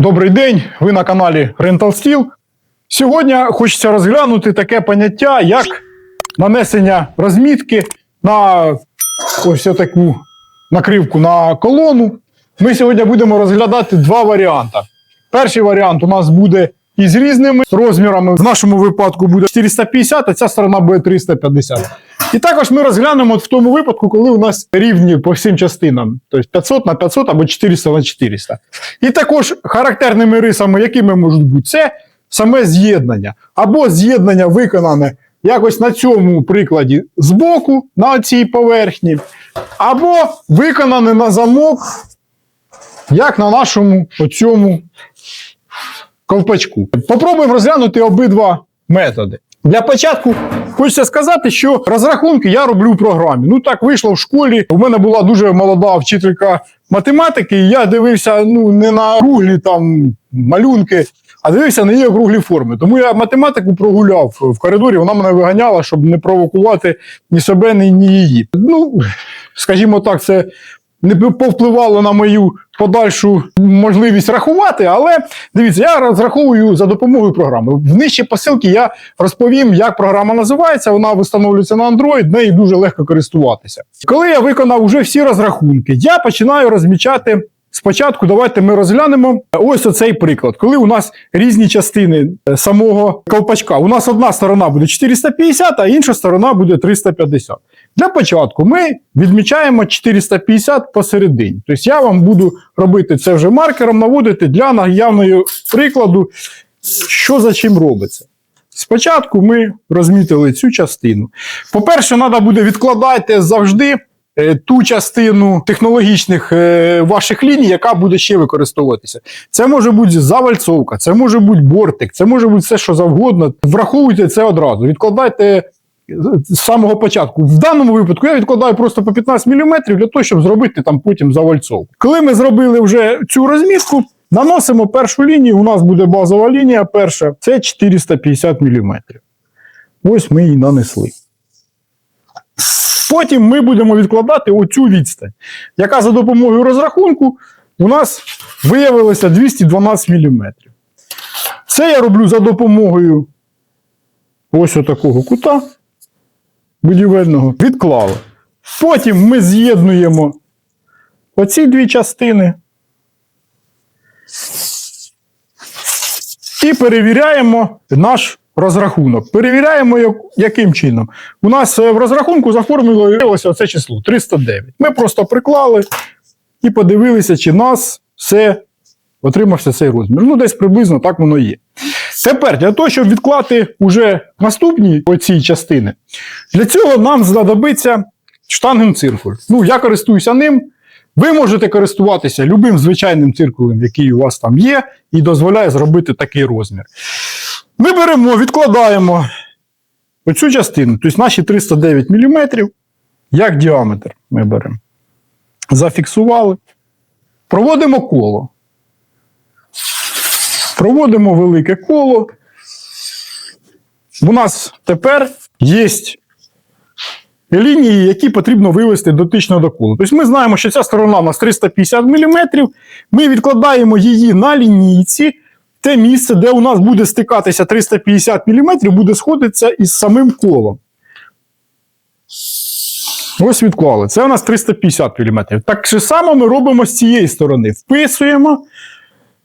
Добрий день, ви на каналі Rental Steel. Сьогодні хочеться розглянути таке поняття, як нанесення розмітки на ось таку накривку на колону. Ми сьогодні будемо розглядати два варіанти. Перший варіант у нас буде із різними розмірами. В нашому випадку буде 450, а ця сторона буде 350. І також ми розглянемо в тому випадку, коли у нас рівні по всім частинам, тобто 500 на 500 або 400 на 400. І також характерними рисами, якими можуть бути, це саме з'єднання. Або з'єднання виконане якось на цьому прикладі збоку, на цій поверхні, або виконане на замок, як на нашому оцьому ковпачку. Попробуємо розглянути обидва методи. Для початку хочеться сказати, що розрахунки я роблю в програмі. Ну так вийшло в школі. У мене була дуже молода вчителька математики, і я дивився ну не на круглі там малюнки, а дивився на її округлі форми. Тому я математику прогуляв в коридорі, вона мене виганяла, щоб не провокувати ні себе, ні її. Ну, скажімо так, це не повпливало на мою подальшу можливість рахувати, але дивіться, я розраховую за допомогою програми. В нижчій посилці я розповім, як програма називається. Вона встановлюється на Android, нею дуже легко користуватися. Коли я виконав уже всі розрахунки, я починаю розмічати. Спочатку давайте ми розглянемо ось оцей приклад, коли у нас різні частини е, самого ковпачка. У нас одна сторона буде 450, а інша сторона буде 350. Для початку ми відмічаємо 450 посередині. Тобто я вам буду робити це вже маркером, наводити для наявної прикладу, що за чим робиться. Спочатку ми розмітили цю частину. По-перше, треба буде відкладати завжди е, ту частину технологічних е, ваших ліній, яка буде ще використовуватися. Це може бути завальцовка, це може бути бортик, це може бути все, що завгодно. Враховуйте це одразу. Відкладайте з самого початку. В даному випадку я відкладаю просто по 15 мм для того, щоб зробити там потім завальцовку. Коли ми зробили вже цю розмітку, наносимо першу лінію. У нас буде базова лінія. Перша це 450 мм. Ось ми її нанесли. Потім ми будемо відкладати оцю відстань, яка за допомогою розрахунку у нас виявилася 212 мм. Це я роблю за допомогою ось отакого кута будівельного. Відклали. Потім ми з'єднуємо оці дві частини і перевіряємо наш розрахунок. Перевіряємо, яким чином. У нас е, в розрахунку за оце число 309. Ми просто приклали і подивилися, чи нас все отримався цей розмір. Ну, десь приблизно так воно є. Тепер, для того, щоб відклати уже наступні оці частини, для цього нам знадобиться штангенциркуль. Ну, я користуюся ним. Ви можете користуватися любим звичайним циркулем, який у вас там є, і дозволяє зробити такий розмір. Ми беремо, відкладаємо оцю частину, тобто наші 309 мм, як діаметр ми беремо. Зафіксували. Проводимо коло. Проводимо велике коло. У нас тепер є лінії, які потрібно вивести дотично до кола. Тобто ми знаємо, що ця сторона у нас 350 мм. Ми відкладаємо її на лінійці. Те місце, де у нас буде стикатися 350 мм, буде сходитися із самим колом. Ось відклали. Це у нас 350 мм. Так само ми робимо з цієї сторони. Вписуємо.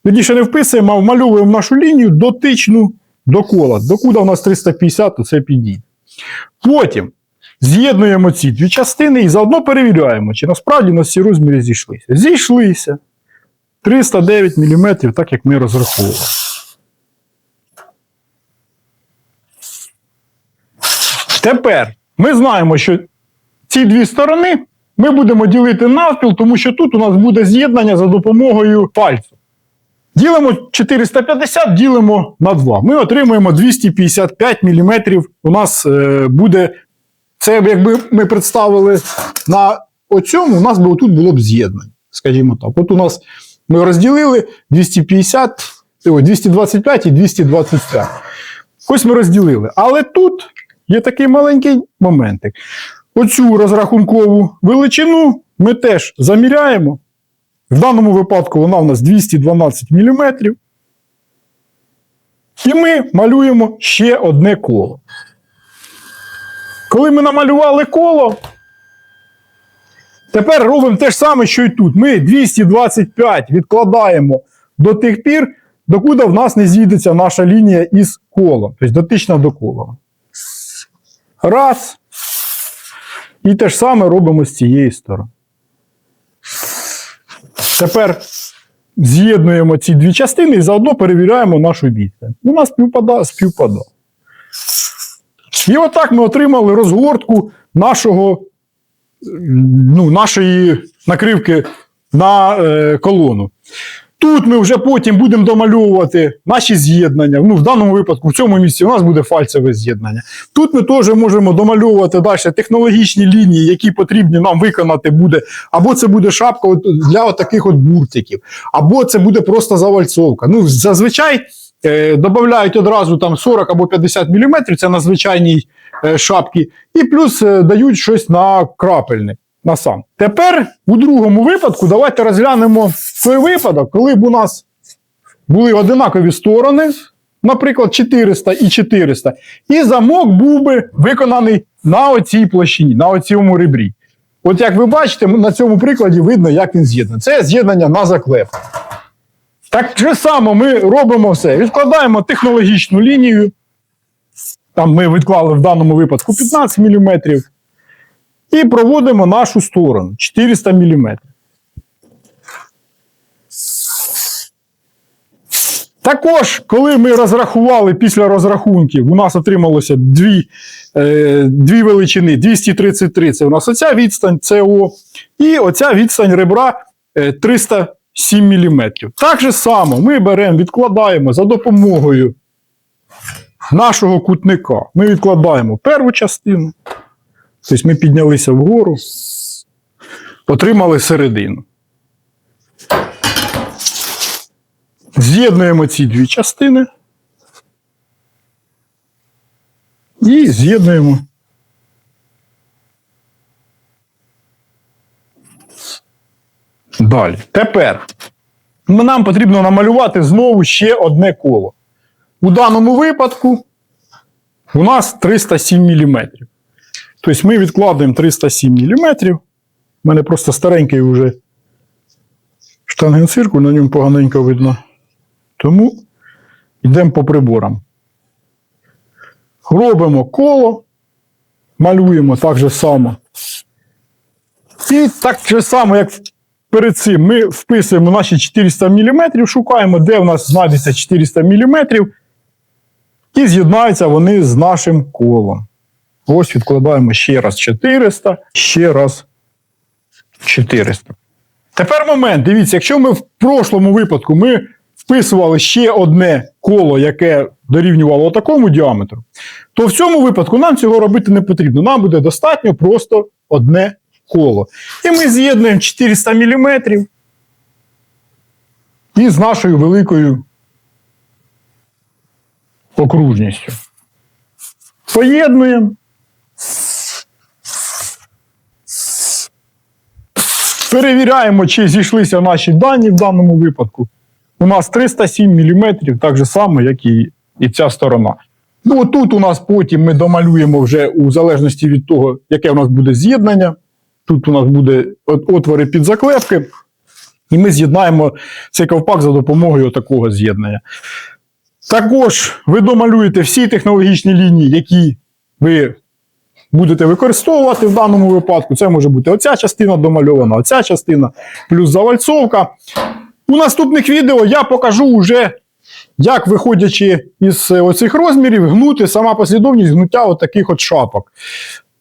Тоді не вписуємо, а вмальовуємо нашу лінію дотичну до кола. Докуди у нас 350, то це підійде. Потім з'єднуємо ці дві частини і заодно перевіряємо, чи насправді у нас всі розміри зійшлися. Зійшлися. 309 мм, так як ми розраховували. Тепер ми знаємо, що ці дві сторони ми будемо ділити навпіл, тому що тут у нас буде з'єднання за допомогою пальцю. Ділимо 450, ділимо на 2. Ми отримуємо 255 мм. У нас е, буде. Це якби ми представили на оцьому, у нас би тут було б з'єднання. Скажімо так. От у нас ми розділили 250, 225 і 225. Ось ми розділили. Але тут є такий маленький моментик. Оцю розрахункову величину ми теж заміряємо В даному випадку вона у нас 212 мм. І ми малюємо ще одне коло. Коли ми намалювали коло, тепер робимо те ж саме, що і тут. Ми 225 відкладаємо до тих пір, докуди в нас не зійдеться наша лінія із колом, тобто дотична до кола. Раз. І те ж саме робимо з цієї сторони. Тепер з'єднуємо ці дві частини і заодно перевіряємо нашу відстань. Вона співпадає, співпадає. І отак ми отримали розгортку нашого, ну, нашої накривки на е, колону. Тут ми вже потім будемо домальовувати наші з'єднання. Ну, в даному випадку, в цьому місці у нас буде фальцеве з'єднання. Тут ми теж можемо домальовувати далі технологічні лінії, які потрібні нам виконати буде. Або це буде шапка для таких от буртиків, або це буде просто завальцовка. Ну, зазвичай е, додають одразу там 40 або 50 мм, це на звичайній е, шапці, і плюс е, дають щось на крапельник. На сам. Тепер у другому випадку давайте розглянемо той випадок, коли б у нас були одинакові сторони, наприклад, 400 і 400, і замок був би виконаний на оцій площині, на оцьому ребрі. От як ви бачите, на цьому прикладі видно, як він з'єднаний. Це з'єднання на заклеп. Так же само ми робимо все. Відкладаємо технологічну лінію. Там ми відклали в даному випадку 15 мм. І проводимо нашу сторону 400 мм. Також, коли ми розрахували після розрахунків, у нас отрималося дві е, дві величини 233. Це у нас оця відстань СО. І оця відстань ребра е, 300 7 мм. Так же само ми беремо, відкладаємо за допомогою нашого кутника. Ми відкладаємо першу частину. Тобто ми піднялися вгору, отримали середину. З'єднуємо ці дві частини і з'єднуємо Далі. Тепер нам потрібно намалювати знову ще одне коло. У даному випадку у нас 307 мм. Тобто ми відкладаємо 307 мм. У мене просто старенький вже штангенциркуль, на ньому поганенько видно. Тому йдемо по приборам. Робимо коло, малюємо так же само. І так же само, як перед цим, ми вписуємо наші 400 мм, шукаємо, де в нас знайдеться 400 мм, і з'єднаються вони з нашим колом. Ось відкладаємо ще раз 400, ще раз 400. Тепер момент, дивіться, якщо ми в прошлому випадку ми вписували ще одне коло, яке дорівнювало такому діаметру, то в цьому випадку нам цього робити не потрібно. Нам буде достатньо просто одне коло. І ми з'єднуємо 400 мм із нашою великою окружністю. Поєднуємо. Перевіряємо, чи зійшлися наші дані в даному випадку. У нас 307 мм, так же само, як і, і ця сторона. Ну, тут у нас потім ми домалюємо вже у залежності від того, яке у нас буде з'єднання. Тут у нас буде отвори під заклепки, і ми з'єднаємо цей ковпак за допомогою такого з'єднання. Також ви домалюєте всі технологічні лінії, які ви будете використовувати в даному випадку. Це може бути оця частина домальована, оця частина, плюс завальцовка. У наступних відео я покажу вже, як виходячи із е, оцих розмірів, гнути сама послідовність гнуття от таких от шапок.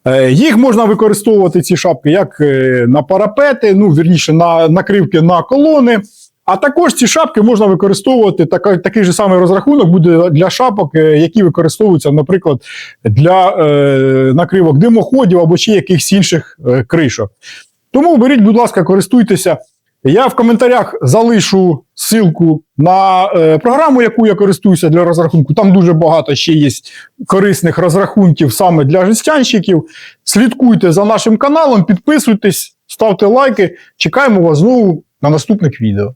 Е, Їх можна використовувати, ці шапки, як е, на парапети, ну, вірніше, на накривки на колони. А також ці шапки можна використовувати, так, такий же самий розрахунок буде для шапок, е, які використовуються, наприклад, для е, накривок димоходів або ще якихось інших е, кришок. Тому беріть, будь ласка, користуйтеся. Я в коментарях залишу ссылку на е, програму, яку я користуюся для розрахунку. Там дуже багато ще є корисних розрахунків саме для жестянщиків. Слідкуйте за нашим каналом, підписуйтесь, ставте лайки. Чекаємо вас знову на наступних відео.